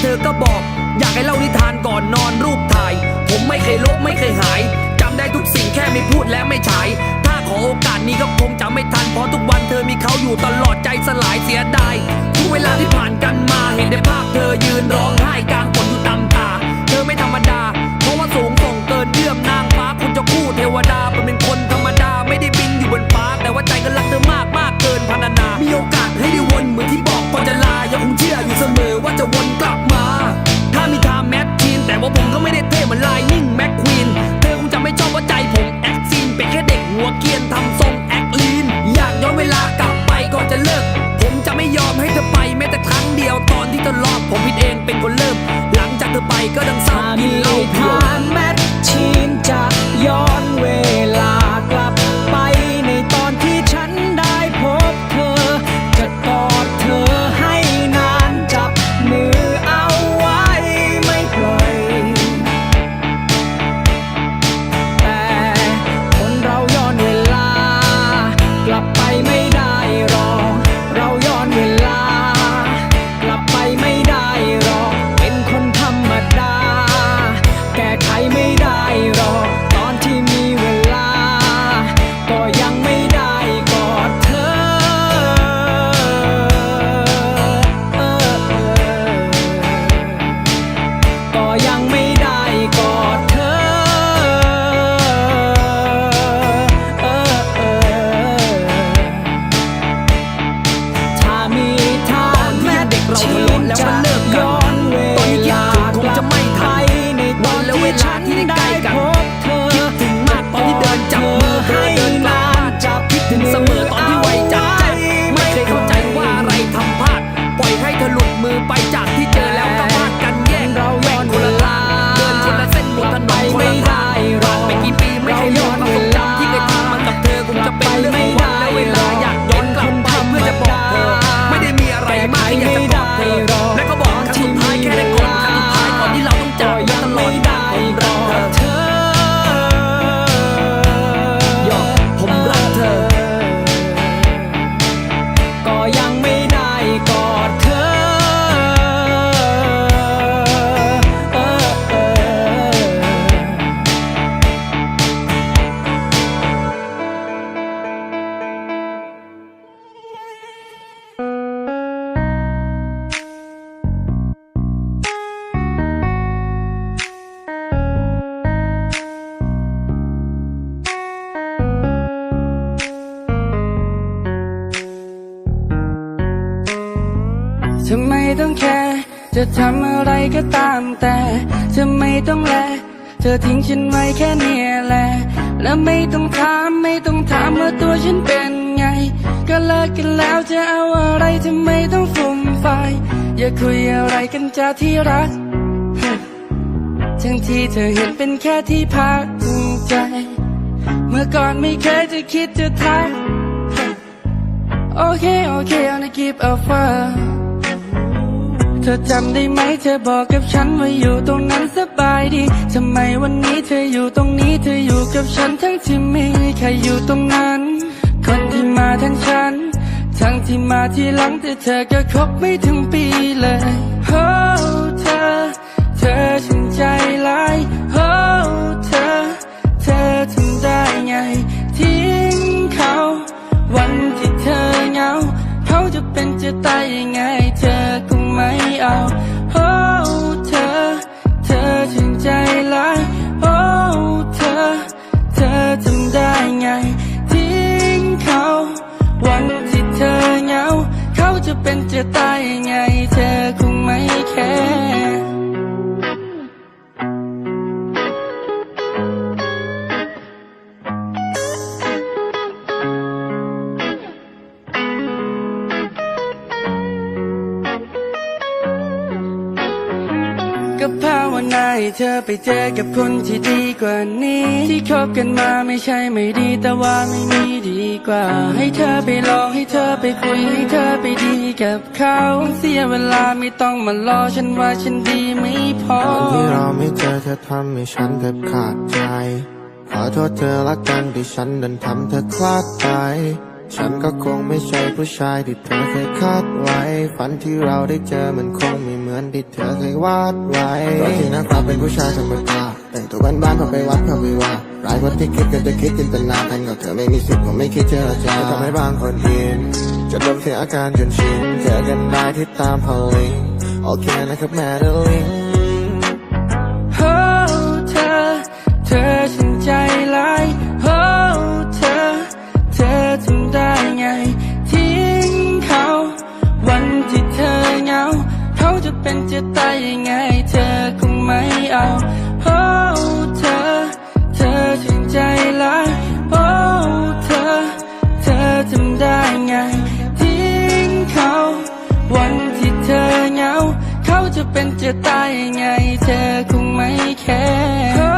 เธอก็บอก อยากให้เล่านิทานก่อนนอนรูปถ่าย ผมไม่เคยลบไม่เคยหายจำได้ทุกสิ่งแค่ไม่พูดและไม่ฉาย ถ้าขอโอกาสนี้ก็คงจะไม่ทัน เพราะทุกวันเธอมีเขาอยู่ตลอดใจสลายเสียดายทุกเวลาที่ผ่านกันมาเห็นแต่ภาพเธอยืนร้องไห้กลางฝนอยู่ตามตา เธอไม่ธรรมดา เพราะว่าสูงส่งเกินเอื้อมนางฟ้าคุณจะคู่เทวดาเป็นเป็นคนธรรมดาไม่ได้บินอยู่บนฟ้า แต่ว่าใจก็รักเธอมากมากเกินพรรณนา มีโอกาสให้ได้วนเหมือนที่บอกก่อนจะลายังคงเชื่ออยู่เสมอว่าจะวน นแทำอะไรก็ตามแต่เธอไม่ต้องแล เธอทิ้งฉันไว้แค่เนี้ยแหละ แล้วไม่ต้องถามไม่ต้องถามว่าตัวฉันเป็นไง ก็เลิกกันแล้วจะเอาอะไรทำไมต้องฟุ่มไฟายอย่าคุยอะไรกันจ้าที่รัก ทั้งที่เธอเห็นเป็นแค่ที่พักใจ เมื่อก่อนไม่เคยจะคิดจะทัก โอเค โอเค I'll keep a fire ธธอจำได้ไหมเธอบอกกับฉันว่าอยู่ตรงนั้นสบายดีทำไมวันนี้เธออยู่ตรงนี้เธออยู่กับฉันทั้งที่ไม่มีใครอยู่ตรงนั้น คนที่มาทั้งฉัน ทั้งที่มาทีหลังแต่เธอก็คบไม่ถึงปีเลยโอ้เธอ เธอฉันใจร้ายโอ้เธอ เธอทำได้ไง ทิ้งเขา วันที่เธอเหงา เขาจะเป็นจะตายยังไง เอาโอ้เธอ เธอถึงใจร้ายโอ้เธอ เธอทำได้ไง ทิ้งเขา วันที่เธอเหงา เขาจะเป็นจะตายยังไง ภาวนาให้เธอไปเจอกับคนที่ดีกว่านี้ ที่คบกันมาไม่ใช่ไม่ดีแต่ว่าไม่มีดีกว่า ให้เธอไปลองให้เธอไปคุยให้เธอไปดีกับเขาเสียเวลาไม่ต้องมารอฉันว่าฉันดีไม่พอตอนที่เราไม่เจอเธอทำให้ฉันแทบขาดใจขอโทษเธอละกันที่ฉันดันทำเธอคลาดไป ฉันก็คงไม่ใช่ผู้ชายที่เธอเคยคาด ฝันที่เราได้เจอมันคงไม่เหมือนที่เธอเคยวาดไว้ตอนที่นักความเป็นผู้ชายธรรมดาแต่งตัวบ้านๆพอไปวัดพอไปว่าร้ายกว่าที่คิดก็จะคิดจินตนาการกับเธอไม่มีสิทธิ์ผมไม่คิดเจรจาทำให้บางคนอินจนลมเสียอาการจนชินเจอกันได้ที่ตามพอลิงโอเคนะครับแม่เดลิงโอ้เธอเธอฉัน ตายยังไงเธอคงไม่เอา โอ้เธอ เธอฉันใจร้ายโอ้เธอ เธอทำได้ไงทิ้งเขา วันที่เธอเหงา เขาจะเป็นจะตายยังไง เธอคงไม่แคร์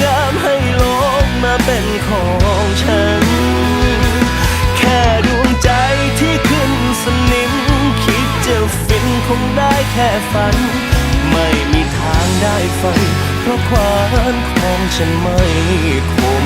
ม มาเป็นของฉัน แค่ดวงใจที่ขึ้นสนิม คิดจะฟินคงได้แค่ฝัน ไม่มีทางได้ฟัน เพราะความของฉันไม่คม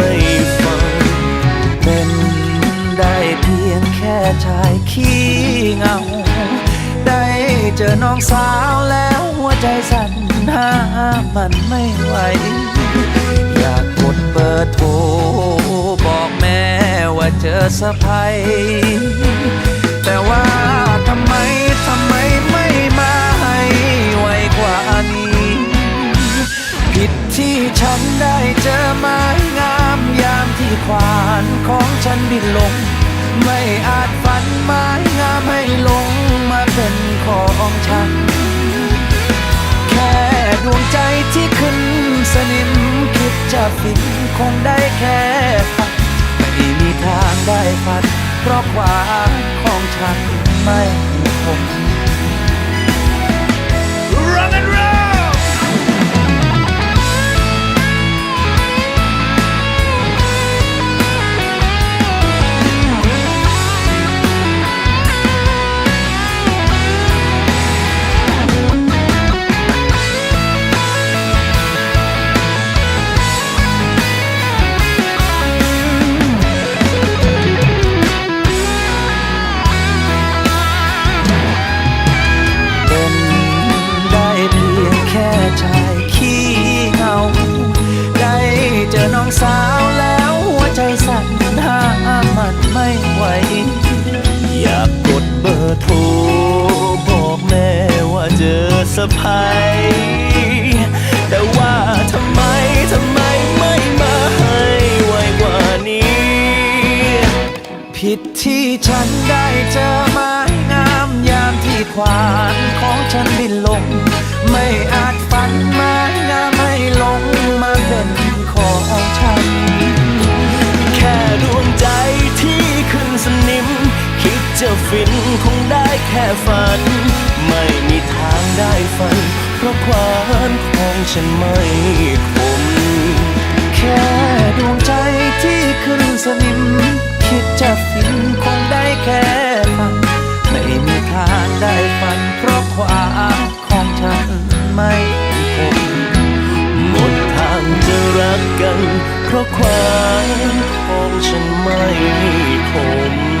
ัายขี้เงา ได้เจอน้องสาวแล้วหัวใจสั่นห้ามมันไม่ไหว อยากกดเบอร์โทรบอกแม่ว่าเจอสะพายแต่ว่าทำไมทำไมไม่มาให้ไวกว่านี้ ผิดที่ฉันได้เจอไม้งามยามที่ควานของฉันบินลง ไม่อาจฝันไม้งามให้ลงมาเป็นของฉัน แค่ดวงใจที่ขึ้นสนิมคิดจะฟินคงได้แค่ฝันไม่มีทางได้ฝัน เพราะความของฉันไม่คง โทรบอกแม่ว่าเจอสะพายแต่ว่าทำไมทำไมไม่มาให้ไวกว่านี้ ผิดที่ฉันได้เจอไม้งามยามที่ควานของฉันบินลง ไม่อาจฝันไม้งามให้ลงมาเป็นของฉัน แค่ดวงใจที่ จะฟินคงได้แค่ฝัน ไม่มีทางได้ฝัน เพราะความของฉันไม่คม แค่ดวงใจที่ขึ้นสนิม คิดจะฟินคงได้แค่ฝัน ไม่มีทางได้ฝัน เพราะความของฉันไม่คมหมดทางจะรักกัน เพราะความของฉันไม่คม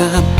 ม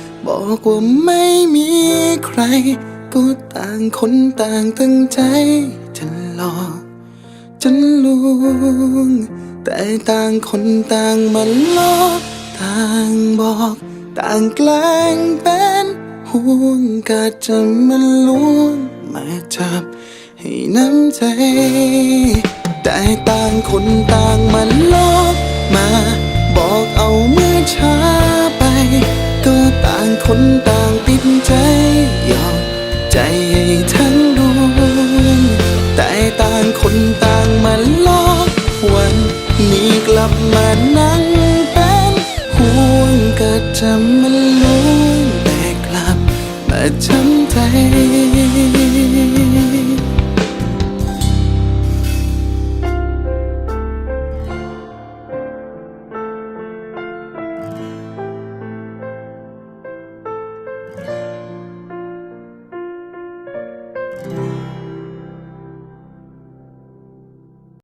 บอกว่าไม่มีใคร ก็ต่างคนต่างตั้งใจ จะหลอกจะลวง แต่ต่างคนต่างมันลอกต่างบอก ต่างแกล้งเป็นห่วงกะจะมันลวงมาจับให้น้ำใจ แต่ต่างคนต่างมันลอกมา บอกเอาเมื่อช้า ต่างคนต่างติดใจหยอดใจ